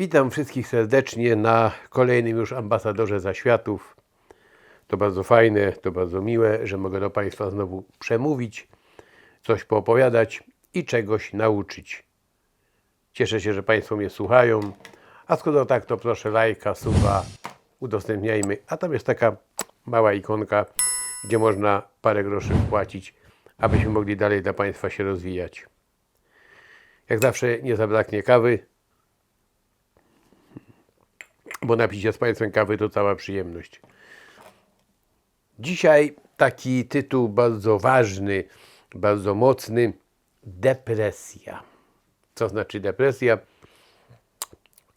Witam wszystkich serdecznie na kolejnym już ambasadorze zaświatów. To bardzo fajne, to bardzo miłe, że mogę do Państwa znowu przemówić, coś poopowiadać i czegoś nauczyć. Cieszę się, że Państwo mnie słuchają. A skoro tak, to proszę lajka, suba, udostępniajmy. A tam jest taka mała ikonka, gdzie można parę groszy wpłacić, abyśmy mogli dalej dla Państwa się rozwijać. Jak zawsze nie zabraknie kawy, bo napić się z Państwem kawy to cała przyjemność. Dzisiaj taki tytuł bardzo ważny, bardzo mocny. Depresja. Co znaczy depresja?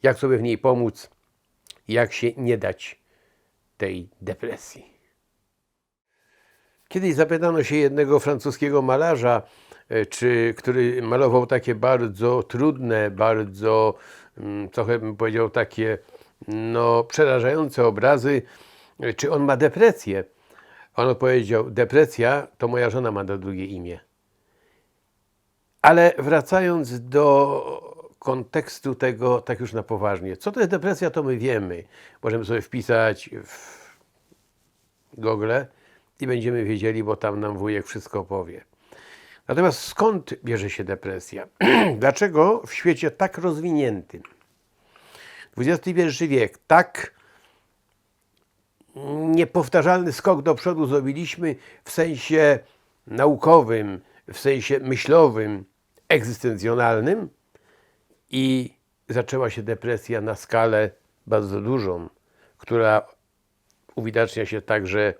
Jak sobie w niej pomóc? Jak się nie dać tej depresji? Kiedyś zapytano się jednego francuskiego malarza, e, czy, który malował takie bardzo trudne, bardzo, mm, trochę bym powiedział, takie no, przerażające obrazy, czy on ma depresję. On odpowiedział: Depresja to moja żona ma na drugie imię. Ale wracając do kontekstu tego, tak już na poważnie, co to jest depresja, to my wiemy. Możemy sobie wpisać w Google i będziemy wiedzieli, bo tam nam wujek wszystko powie. Natomiast skąd bierze się depresja? Dlaczego w świecie tak rozwiniętym, XXI wiek, tak niepowtarzalny skok do przodu zrobiliśmy w sensie naukowym, w sensie myślowym, egzystencjonalnym i zaczęła się depresja na skalę bardzo dużą, która uwidacznia się także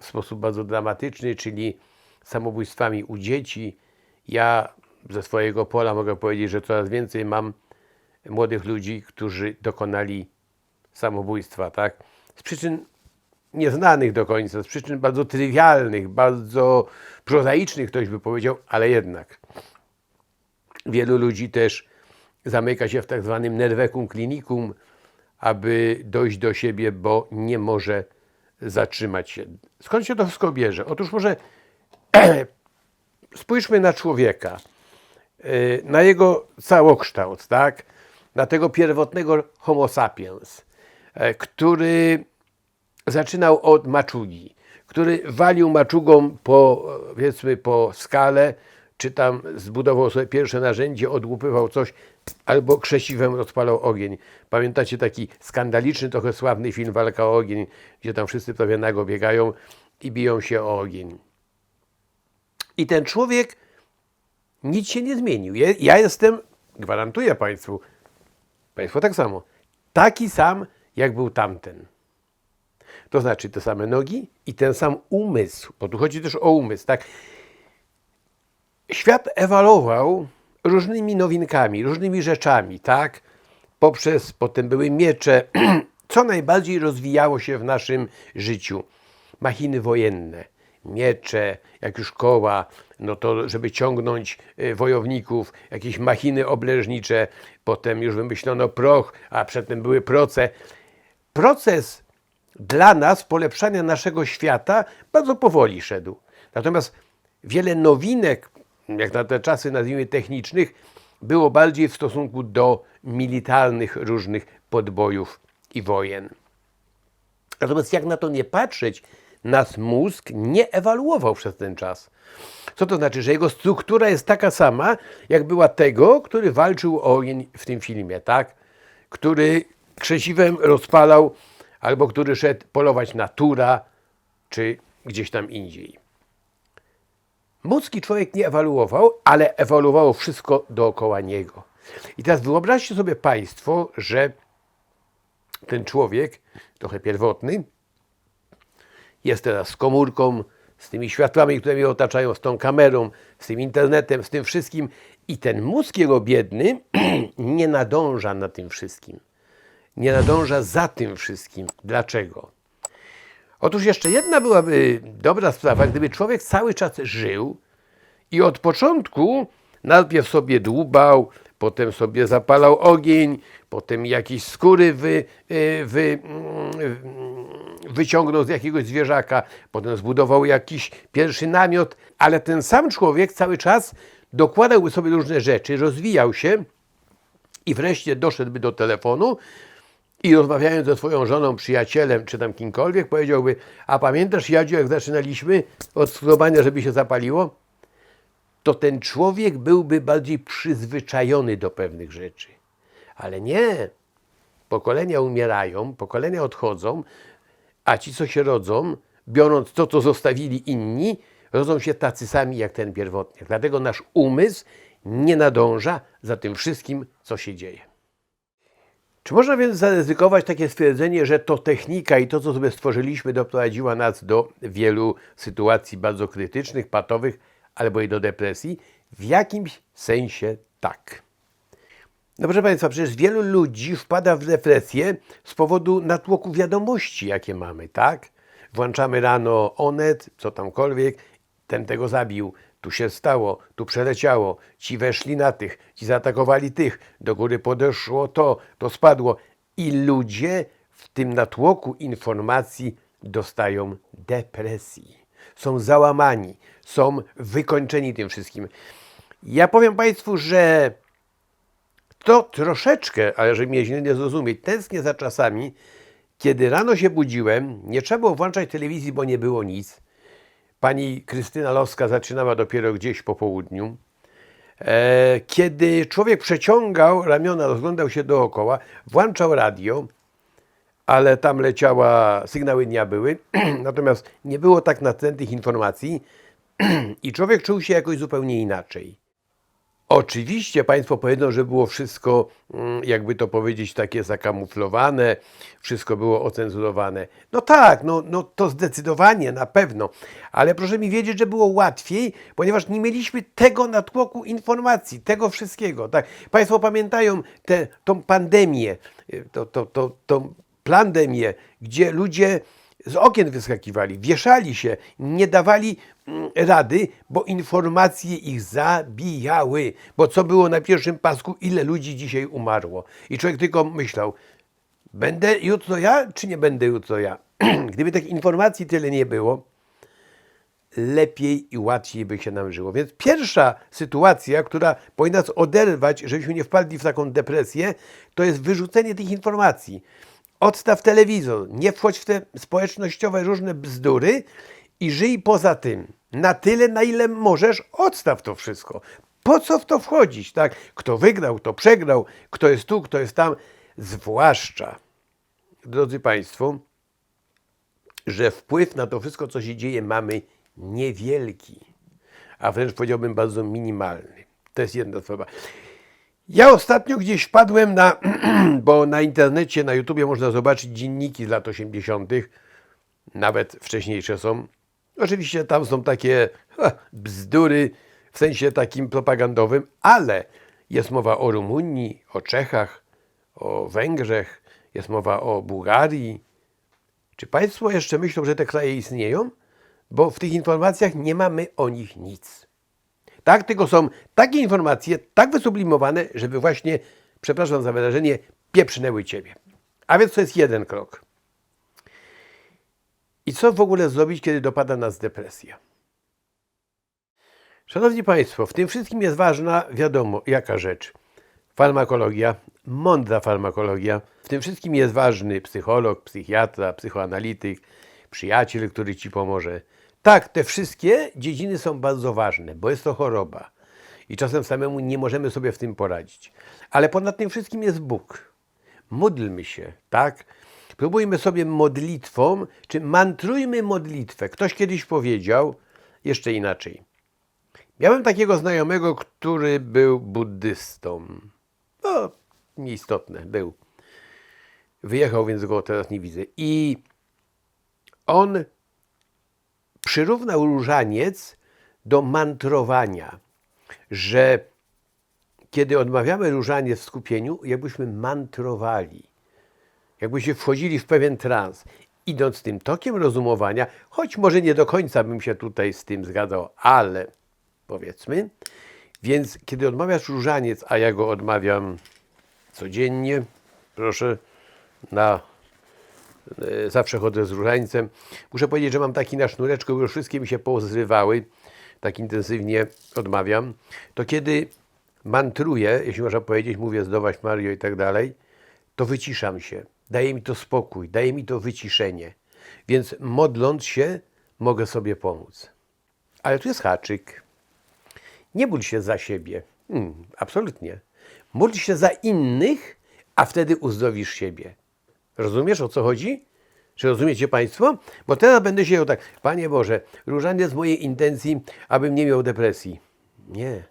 w sposób bardzo dramatyczny, czyli samobójstwami u dzieci. Ja ze swojego pola mogę powiedzieć, że coraz więcej mam młodych ludzi, którzy dokonali samobójstwa, tak? Z przyczyn nieznanych do końca, z przyczyn bardzo trywialnych, bardzo prozaicznych, ktoś by powiedział, ale jednak. Wielu ludzi też zamyka się w tak zwanym nervecum clinicum, aby dojść do siebie, bo nie może zatrzymać się. Skąd się to wszystko bierze? Otóż może spójrzmy na człowieka, y, na jego całokształt, tak? Na tego pierwotnego homo sapiens, e, który zaczynał od maczugi, który walił maczugą po, powiedzmy, po skale, czy tam zbudował sobie pierwsze narzędzie, odłupywał coś, albo krzesiwem rozpalał ogień. Pamiętacie taki skandaliczny, trochę sławny film Walka o ogień, gdzie tam wszyscy prawie nago biegają i biją się o ogień. I ten człowiek nic się nie zmienił. Ja jestem, gwarantuję Państwu, Państwo tak samo, taki sam, jak był tamten. To znaczy te same nogi i ten sam umysł, bo tu chodzi też o umysł, tak? Świat ewoluował różnymi nowinkami, różnymi rzeczami, tak? Poprzez, potem były miecze. Co najbardziej rozwijało się w naszym życiu? Machiny wojenne, miecze, jak już koła, no to żeby ciągnąć y, wojowników, jakieś machiny obleżnicze, potem już wymyślono proch, a przedtem były proce. Proces dla nas polepszania naszego świata bardzo powoli szedł. Natomiast wiele nowinek, jak na te czasy nazwijmy technicznych, było bardziej w stosunku do militarnych różnych podbojów i wojen. Natomiast jak na to nie patrzeć, nasz mózg nie ewaluował przez ten czas. Co to znaczy? Że jego struktura jest taka sama, jak była tego, który walczył o ogień w tym filmie, tak? Który krzesiwem rozpalał, albo który szedł polować na tura, czy gdzieś tam indziej. Mózg i człowiek nie ewaluował, ale ewoluowało wszystko dookoła niego. I teraz wyobraźcie sobie Państwo, że ten człowiek, trochę pierwotny, jest teraz z komórką, z tymi światłami, które mnie otaczają, z tą kamerą, z tym internetem, z tym wszystkim. I ten mózg jego biedny nie nadąża na tym wszystkim. Nie nadąża za tym wszystkim. Dlaczego? Otóż jeszcze jedna byłaby dobra sprawa, gdyby człowiek cały czas żył i od początku najpierw sobie dłubał, potem sobie zapalał ogień, potem jakieś skóry wy, y, wy, mm, wyciągnął z jakiegoś zwierzaka, potem zbudował jakiś pierwszy namiot, ale ten sam człowiek cały czas dokładał sobie różne rzeczy, rozwijał się i wreszcie doszedłby do telefonu i rozmawiając ze swoją żoną, przyjacielem czy tam kimkolwiek, powiedziałby: A pamiętasz, Jadziu, jak zaczynaliśmy od skrobowania, żeby się zapaliło? To ten człowiek byłby bardziej przyzwyczajony do pewnych rzeczy. Ale nie. Pokolenia umierają, pokolenia odchodzą, a ci, co się rodzą, biorąc to, co zostawili inni, rodzą się tacy sami jak ten pierwotniak. Dlatego nasz umysł nie nadąża za tym wszystkim, co się dzieje. Czy można więc zaryzykować takie stwierdzenie, że to technika i to, co sobie stworzyliśmy, doprowadziła nas do wielu sytuacji bardzo krytycznych, patowych albo i do depresji? W jakimś sensie tak. No proszę Państwa, przecież wielu ludzi wpada w depresję z powodu natłoku wiadomości, jakie mamy, tak? Włączamy rano onet, co tamkolwiek, ten tego zabił, tu się stało, tu przeleciało, ci weszli na tych, ci zaatakowali tych, do góry podeszło to, to spadło. I ludzie w tym natłoku informacji dostają depresji. Są załamani, są wykończeni tym wszystkim. Ja powiem Państwu, że to troszeczkę, ale żeby mnie źle nie zrozumieć, tęsknię za czasami, kiedy rano się budziłem, nie trzeba było włączać telewizji, bo nie było nic. Pani Krystyna Loska zaczynała dopiero gdzieś po południu. E, kiedy człowiek przeciągał ramiona, rozglądał się dookoła, włączał radio, ale tam leciała, sygnały dnia były, natomiast nie było tak natrętnych informacji i człowiek czuł się jakoś zupełnie inaczej. Oczywiście Państwo powiedzą, że było wszystko, mm, jakby to powiedzieć, takie zakamuflowane, wszystko było ocenzurowane. No tak, no, no to zdecydowanie, na pewno, ale proszę mi wiedzieć, że było łatwiej, ponieważ nie mieliśmy tego natłoku informacji, tego wszystkiego. Tak? Państwo pamiętają tę tą pandemię, to, to, to, tą pandemię, gdzie ludzie z okien wyskakiwali, wieszali się, nie dawali mm, rady, bo informacje ich zabijały. Bo co było na pierwszym pasku, ile ludzi dzisiaj umarło. I człowiek tylko myślał, będę jutro ja, czy nie będę jutro ja? Gdyby tych informacji tyle nie było, lepiej i łatwiej by się nam żyło. Więc pierwsza sytuacja, która powinna nas oderwać, żebyśmy nie wpadli w taką depresję, to jest wyrzucenie tych informacji. Odstaw telewizor, nie wchodź w te społecznościowe różne bzdury i żyj poza tym. Na tyle, na ile możesz, odstaw to wszystko. Po co w to wchodzić, tak? Kto wygrał, kto przegrał, kto jest tu, kto jest tam. Zwłaszcza, drodzy Państwo, że wpływ na to wszystko, co się dzieje, mamy niewielki, a wręcz powiedziałbym bardzo minimalny. To jest jedna sprawa. Ja ostatnio gdzieś wpadłem na, bo na internecie, na YouTubie można zobaczyć dzienniki z lat 80., nawet wcześniejsze są. Oczywiście tam są takie ha, bzdury w sensie takim propagandowym, ale jest mowa o Rumunii, o Czechach, o Węgrzech, jest mowa o Bułgarii. Czy Państwo jeszcze myślą, że te kraje istnieją? Bo w tych informacjach nie mamy o nich nic. Tak, tylko są takie informacje, tak wysublimowane, żeby właśnie, przepraszam za wyrażenie, pieprznęły Ciebie. A więc to jest jeden krok. I co w ogóle zrobić, kiedy dopada nas depresja? Szanowni Państwo, w tym wszystkim jest ważna, wiadomo, jaka rzecz. Farmakologia, mądra farmakologia. W tym wszystkim jest ważny psycholog, psychiatra, psychoanalityk, przyjaciel, który Ci pomoże. Tak, te wszystkie dziedziny są bardzo ważne, bo jest to choroba. I czasem samemu nie możemy sobie w tym poradzić. Ale ponad tym wszystkim jest Bóg. Módlmy się, tak? Próbujmy sobie modlitwą, czy mantrujmy modlitwę. Ktoś kiedyś powiedział jeszcze inaczej. Miałem takiego znajomego, który był buddystą. No, nieistotne, był. Wyjechał, więc go teraz nie widzę. I on przyrównał różaniec do mantrowania, że kiedy odmawiamy różaniec w skupieniu, jakbyśmy mantrowali, jakbyśmy wchodzili w pewien trans, idąc tym tokiem rozumowania, choć może nie do końca bym się tutaj z tym zgadzał, ale powiedzmy, więc kiedy odmawiasz różaniec, a ja go odmawiam codziennie, proszę, na zawsze chodzę z różańcem. Muszę powiedzieć, że mam taki na sznureczku, bo już wszystkie mi się pozrywały, tak intensywnie odmawiam. To kiedy mantruję, jeśli można powiedzieć, mówię zdrowaś Mario i tak dalej, to wyciszam się. Daje mi to spokój, daje mi to wyciszenie. Więc modląc się, mogę sobie pomóc. Ale tu jest haczyk. Nie módl się za siebie. Hmm, absolutnie. Módl się za innych, a wtedy uzdrowisz siebie. Rozumiesz o co chodzi? Czy rozumiecie Państwo? Bo teraz będę się tak, Panie Boże, różanie z mojej intencji, abym nie miał depresji. Nie.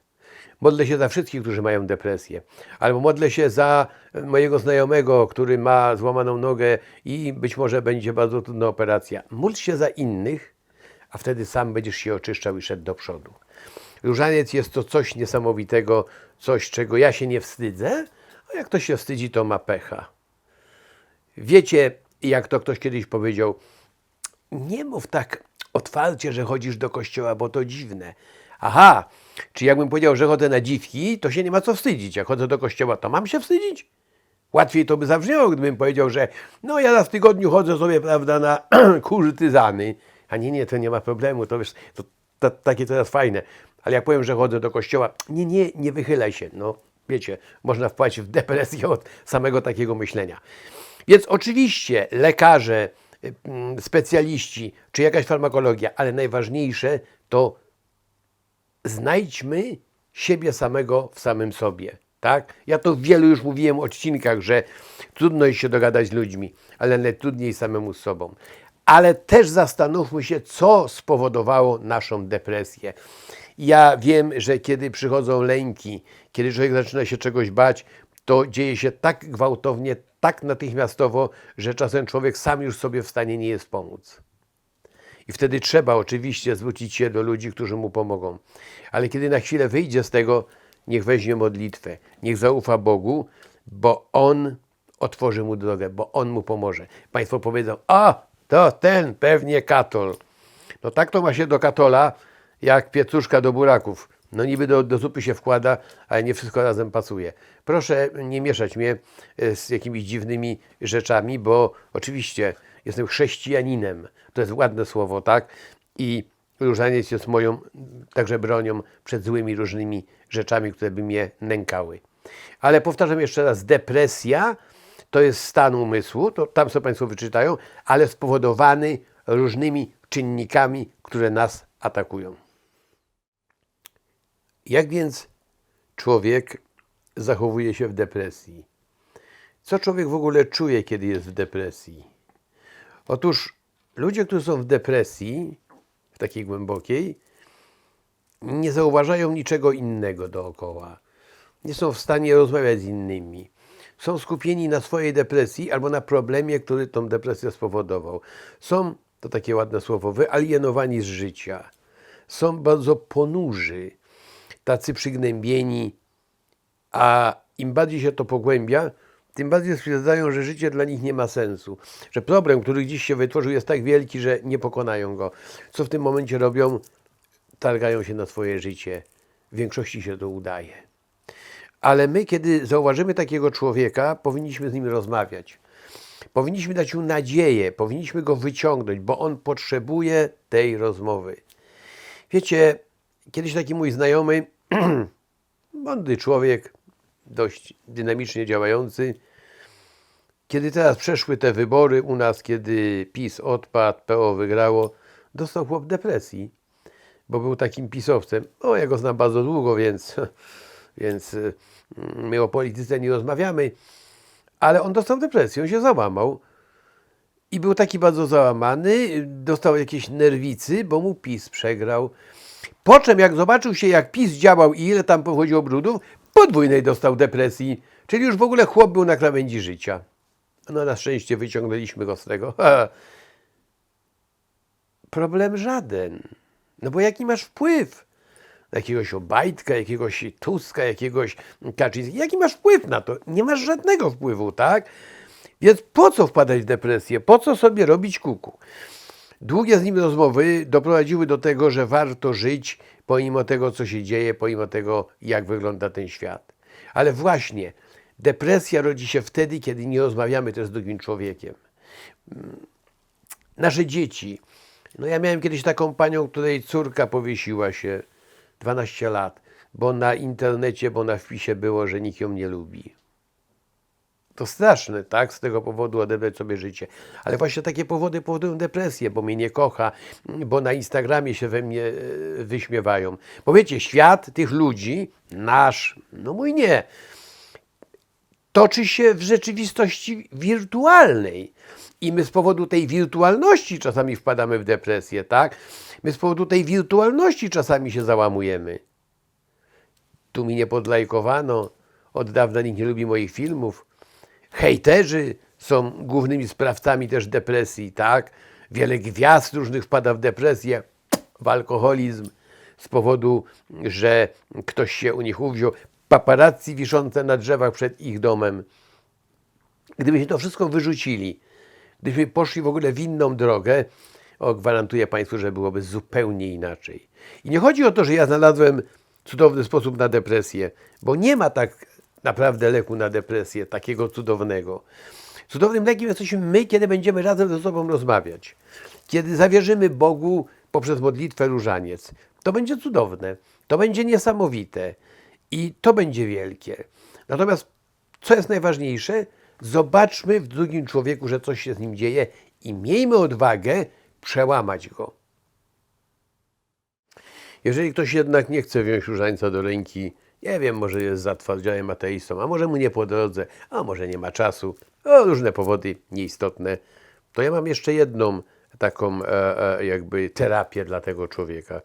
Modlę się za wszystkich, którzy mają depresję. Albo modlę się za mojego znajomego, który ma złamaną nogę i być może będzie bardzo trudna operacja. Módl się za innych, a wtedy sam będziesz się oczyszczał i szedł do przodu. Różaniec jest to coś niesamowitego, coś, czego ja się nie wstydzę, a jak ktoś się wstydzi, to ma pecha. Wiecie, jak to ktoś kiedyś powiedział, nie mów tak otwarcie, że chodzisz do kościoła, bo to dziwne. Aha, czy jakbym powiedział, że chodzę na dziwki, to się nie ma co wstydzić. Jak chodzę do kościoła, to mam się wstydzić? Łatwiej to by zabrzmiało, gdybym powiedział, że no ja raz w tygodniu chodzę sobie, prawda, na kurtyzany. A nie, nie, to nie ma problemu, to wiesz, to, to takie teraz fajne. Ale jak powiem, że chodzę do kościoła, nie, nie, nie wychylaj się. No, wiecie, można wpaść w depresję od samego takiego myślenia. Więc oczywiście lekarze, mm, specjaliści, czy jakaś farmakologia, ale najważniejsze to znajdźmy siebie samego w samym sobie. Tak? Ja to w wielu już mówiłem odcinkach, że trudno jest się dogadać z ludźmi, ale najtrudniej samemu z sobą. Ale też zastanówmy się, co spowodowało naszą depresję. Ja wiem, że kiedy przychodzą lęki, kiedy człowiek zaczyna się czegoś bać, to dzieje się tak gwałtownie, tak natychmiastowo, że czasem człowiek sam już sobie w stanie nie jest pomóc. I wtedy trzeba oczywiście zwrócić się do ludzi, którzy mu pomogą. Ale kiedy na chwilę wyjdzie z tego, niech weźmie modlitwę, niech zaufa Bogu, bo On otworzy mu drogę, bo On mu pomoże. Państwo powiedzą, a to ten pewnie katol. No tak to ma się do katola, jak piecuszka do buraków. No niby do, do zupy się wkłada, ale nie wszystko razem pasuje. Proszę nie mieszać mnie e, z jakimiś dziwnymi rzeczami, bo oczywiście jestem chrześcijaninem. To jest ładne słowo, tak? I różaniec jest moją także bronią przed złymi różnymi rzeczami, które by mnie nękały. Ale powtarzam jeszcze raz, depresja to jest stan umysłu, to tam sobie Państwo wyczytają, ale spowodowany różnymi czynnikami, które nas atakują. Jak więc człowiek zachowuje się w depresji? Co człowiek w ogóle czuje, kiedy jest w depresji? Otóż ludzie, którzy są w depresji, w takiej głębokiej, nie zauważają niczego innego dookoła. Nie są w stanie rozmawiać z innymi. Są skupieni na swojej depresji albo na problemie, który tą depresję spowodował. Są, to takie ładne słowo, wyalienowani z życia. Są bardzo ponurzy, tacy przygnębieni, a im bardziej się to pogłębia, tym bardziej stwierdzają, że życie dla nich nie ma sensu. Że problem, który gdzieś się wytworzył, jest tak wielki, że nie pokonają go. Co w tym momencie robią? Targają się na swoje życie. W większości się to udaje. Ale my, kiedy zauważymy takiego człowieka, powinniśmy z nim rozmawiać. Powinniśmy dać mu nadzieję, powinniśmy go wyciągnąć, bo on potrzebuje tej rozmowy. Wiecie, kiedyś taki mój znajomy, mądry człowiek, dość dynamicznie działający, kiedy teraz przeszły te wybory u nas, kiedy PiS odpadł, PO wygrało, dostał chłop depresji, bo był takim pisowcem. O, ja go znam bardzo długo, więc, więc y, my o polityce nie rozmawiamy, ale on dostał depresję, on się załamał i był taki bardzo załamany, dostał jakieś nerwicy, bo mu PiS przegrał. Po czym jak zobaczył się, jak PiS działał i ile tam pochodziło brudów, podwójnej dostał depresji, czyli już w ogóle chłop był na krawędzi życia. No na szczęście wyciągnęliśmy go z tego. Problem żaden. No bo jaki masz wpływ? Jakiegoś Obajtka, jakiegoś Tuska, jakiegoś Kaczyńskiego. Jaki masz wpływ na to? Nie masz żadnego wpływu, tak? Więc po co wpadać w depresję? Po co sobie robić kuku? Długie z nim rozmowy doprowadziły do tego, że warto żyć pomimo tego, co się dzieje, pomimo tego, jak wygląda ten świat. Ale właśnie depresja rodzi się wtedy, kiedy nie rozmawiamy też z drugim człowiekiem. Nasze dzieci. No ja miałem kiedyś taką panią, której córka powiesiła się 12 lat. bo na internecie, bo na wpisie było, że nikt ją nie lubi. To straszne, tak? Z tego powodu odebrać sobie życie. Ale właśnie takie powody powodują depresję, bo mnie nie kocha, bo na Instagramie się we mnie e, wyśmiewają. Bo wiecie, świat tych ludzi, nasz, no mój nie, toczy się w rzeczywistości wirtualnej. I my z powodu tej wirtualności czasami wpadamy w depresję, tak? My z powodu tej wirtualności czasami się załamujemy. Tu mi nie podlajkowano, od dawna nikt nie lubi moich filmów. Hejterzy są głównymi sprawcami też depresji, tak? Wiele gwiazd różnych wpada w depresję, w alkoholizm z powodu, że ktoś się u nich uwziął. Paparazzi wiszące na drzewach przed ich domem. Gdybyśmy to wszystko wyrzucili, gdybyśmy poszli w ogóle w inną drogę, o, gwarantuję Państwu, że byłoby zupełnie inaczej. I nie chodzi o to, że ja znalazłem cudowny sposób na depresję, bo nie ma tak naprawdę leku na depresję, takiego cudownego. Cudownym lekiem jesteśmy my, kiedy będziemy razem ze sobą rozmawiać. Kiedy zawierzymy Bogu poprzez modlitwę różaniec. To będzie cudowne, to będzie niesamowite i to będzie wielkie. Natomiast co jest najważniejsze? Zobaczmy w drugim człowieku, że coś się z nim dzieje i miejmy odwagę przełamać go. Jeżeli ktoś jednak nie chce wziąć różańca do ręki, nie wiem, może jest zatwardziałym ateistą, a może mu nie po drodze, a może nie ma czasu, o różne powody nieistotne, to ja mam jeszcze jedną taką e, e, jakby terapię dla tego człowieka.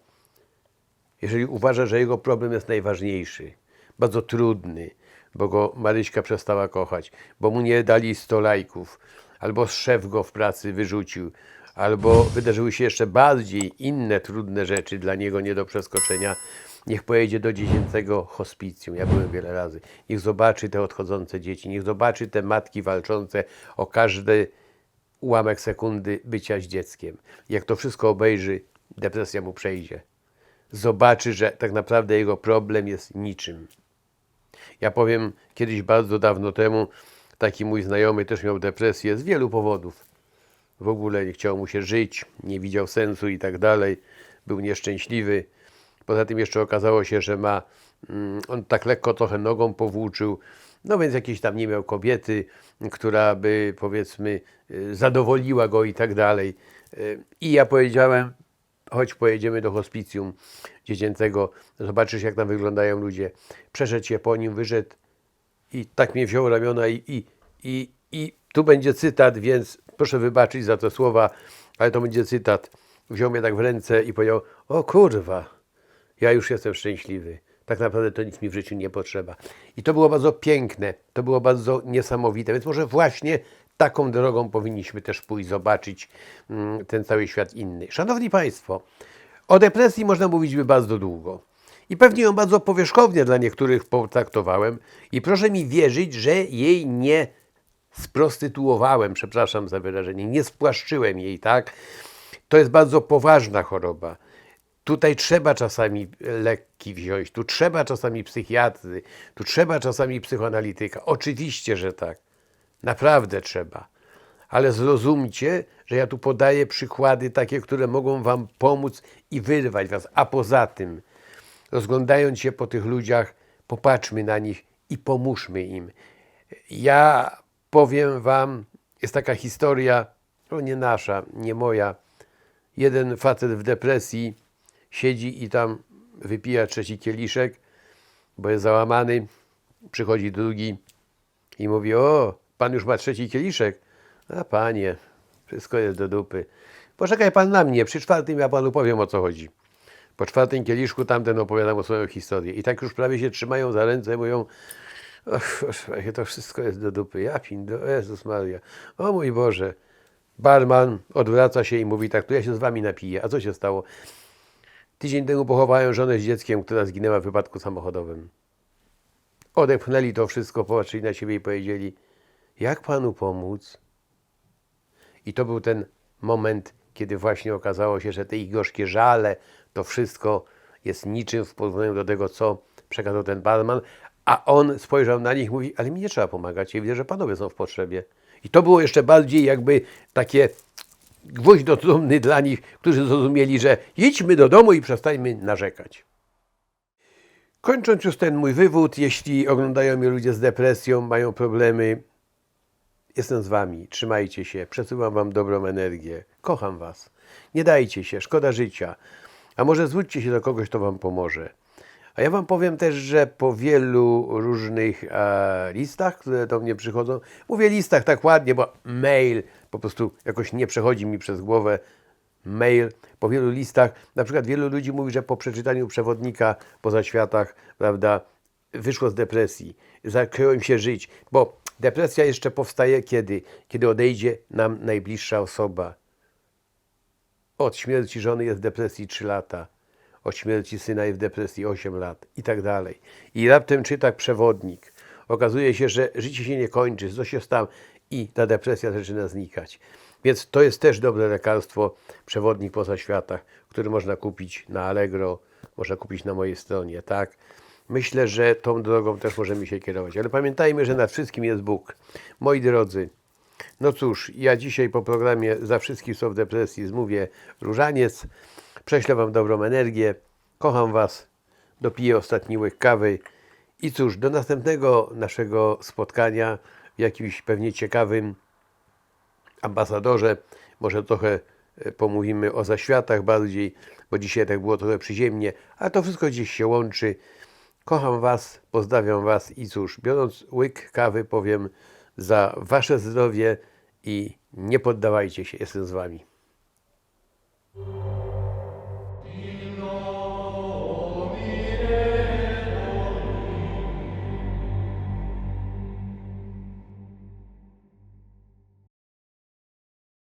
Jeżeli uważa, że jego problem jest najważniejszy, bardzo trudny, bo go Maryśka przestała kochać, bo mu nie dali 100 lajków, albo szef go w pracy wyrzucił, albo wydarzyły się jeszcze bardziej inne trudne rzeczy dla niego nie do przeskoczenia, niech pojedzie do dziecięcego hospicjum. Ja byłem wiele razy. Niech zobaczy te odchodzące dzieci, niech zobaczy te matki walczące o każdy ułamek sekundy bycia z dzieckiem. Jak to wszystko obejrzy, depresja mu przejdzie. Zobaczy, że tak naprawdę jego problem jest niczym. Ja powiem, kiedyś bardzo dawno temu, taki mój znajomy też miał depresję z wielu powodów. W ogóle nie chciało mu się żyć, nie widział sensu i tak dalej. Był nieszczęśliwy. Poza tym jeszcze okazało się, że ma, mm, on tak lekko trochę nogą powłóczył, no więc jakiejś tam nie miał kobiety, która by powiedzmy y, zadowoliła go i tak dalej. Y, I ja powiedziałem, chodź pojedziemy do hospicjum dziecięcego, zobaczysz jak tam wyglądają ludzie. Przeszedł się po nim, wyszedł i tak mnie wziął ramiona i, i, i, i tu będzie cytat, więc proszę wybaczyć za te słowa, ale to będzie cytat. Wziął mnie tak w ręce i powiedział, o kurwa, ja już jestem szczęśliwy. Tak naprawdę to nic mi w życiu nie potrzeba. I to było bardzo piękne, to było bardzo niesamowite, więc może właśnie taką drogą powinniśmy też pójść, zobaczyć mm, ten cały świat inny. Szanowni Państwo, o depresji można mówić by bardzo długo. I pewnie ją bardzo powierzchownie dla niektórych potraktowałem. I proszę mi wierzyć, że jej nie sprostytuowałem, przepraszam za wyrażenie, nie spłaszczyłem jej, tak? To jest bardzo poważna choroba. Tutaj trzeba czasami leki wziąć, tu trzeba czasami psychiatry, tu trzeba czasami psychoanalityka. Oczywiście, że tak. Naprawdę trzeba. Ale zrozumcie, że ja tu podaję przykłady takie, które mogą Wam pomóc i wyrwać Was. A poza tym, rozglądając się po tych ludziach, popatrzmy na nich i pomóżmy im. Ja powiem Wam, jest taka historia, no nie nasza, nie moja. Jeden facet w depresji siedzi i tam wypija trzeci kieliszek, bo jest załamany. Przychodzi drugi i mówi: O, pan już ma trzeci kieliszek. A panie, wszystko jest do dupy. Poczekaj pan na mnie, przy czwartym ja panu powiem o co chodzi. Po czwartym kieliszku tamten opowiada mu swoją historię. I tak już prawie się trzymają za ręce, mówią: Och, to wszystko jest do dupy. Ja do Jezus Maria. O mój Boże. Barman odwraca się i mówi tak, to ja się z wami napiję. A co się stało? Tydzień temu pochowałem żonę z dzieckiem, która zginęła w wypadku samochodowym. Odepchnęli to wszystko, popatrzyli na siebie i powiedzieli, jak panu pomóc? I to był ten moment, kiedy właśnie okazało się, że te ich gorzkie żale, to wszystko jest niczym w porównaniu do tego, co przekazał ten barman, a on spojrzał na nich i mówi, ale mi nie trzeba pomagać, ja widzę, że panowie są w potrzebie. I to było jeszcze bardziej jakby takie gwóźdź do trumny dla nich, którzy zrozumieli, że idźmy do domu i przestańmy narzekać. Kończąc już ten mój wywód, jeśli oglądają mnie ludzie z depresją, mają problemy, jestem z wami, trzymajcie się, przesyłam wam dobrą energię, kocham was. Nie dajcie się, szkoda życia. A może zwróćcie się do kogoś, kto wam pomoże. A ja wam powiem też, że po wielu różnych e, listach, które do mnie przychodzą, mówię listach tak ładnie, bo mail po prostu jakoś nie przechodzi mi przez głowę, mail po wielu listach. Na przykład wielu ludzi mówi, że po przeczytaniu przewodnika po zaświatach, prawda, wyszło z depresji, zaczęło się żyć, bo depresja jeszcze powstaje kiedy? Kiedy odejdzie nam najbliższa osoba. Od śmierci żony jest w depresji 3 lata, od śmierci syna jest w depresji 8 lat i tak dalej. I raptem czyta przewodnik. Okazuje się, że życie się nie kończy, coś się stało i ta depresja zaczyna znikać. Więc to jest też dobre lekarstwo, przewodnik poza światach, który można kupić na Allegro, można kupić na mojej stronie, tak? Myślę, że tą drogą też możemy się kierować. Ale pamiętajmy, że nad wszystkim jest Bóg. Moi drodzy, no cóż, ja dzisiaj po programie Za wszystkich są depresji zmówię różaniec. Prześlę Wam dobrą energię. Kocham Was. Dopiję ostatni łyk kawy. I cóż, do następnego naszego spotkania jakimś pewnie ciekawym ambasadorze. Może trochę e, pomówimy o zaświatach bardziej, bo dzisiaj tak było trochę przyziemnie, a to wszystko gdzieś się łączy. Kocham Was, pozdrawiam Was i cóż, biorąc łyk kawy powiem za Wasze zdrowie i nie poddawajcie się, jestem z Wami.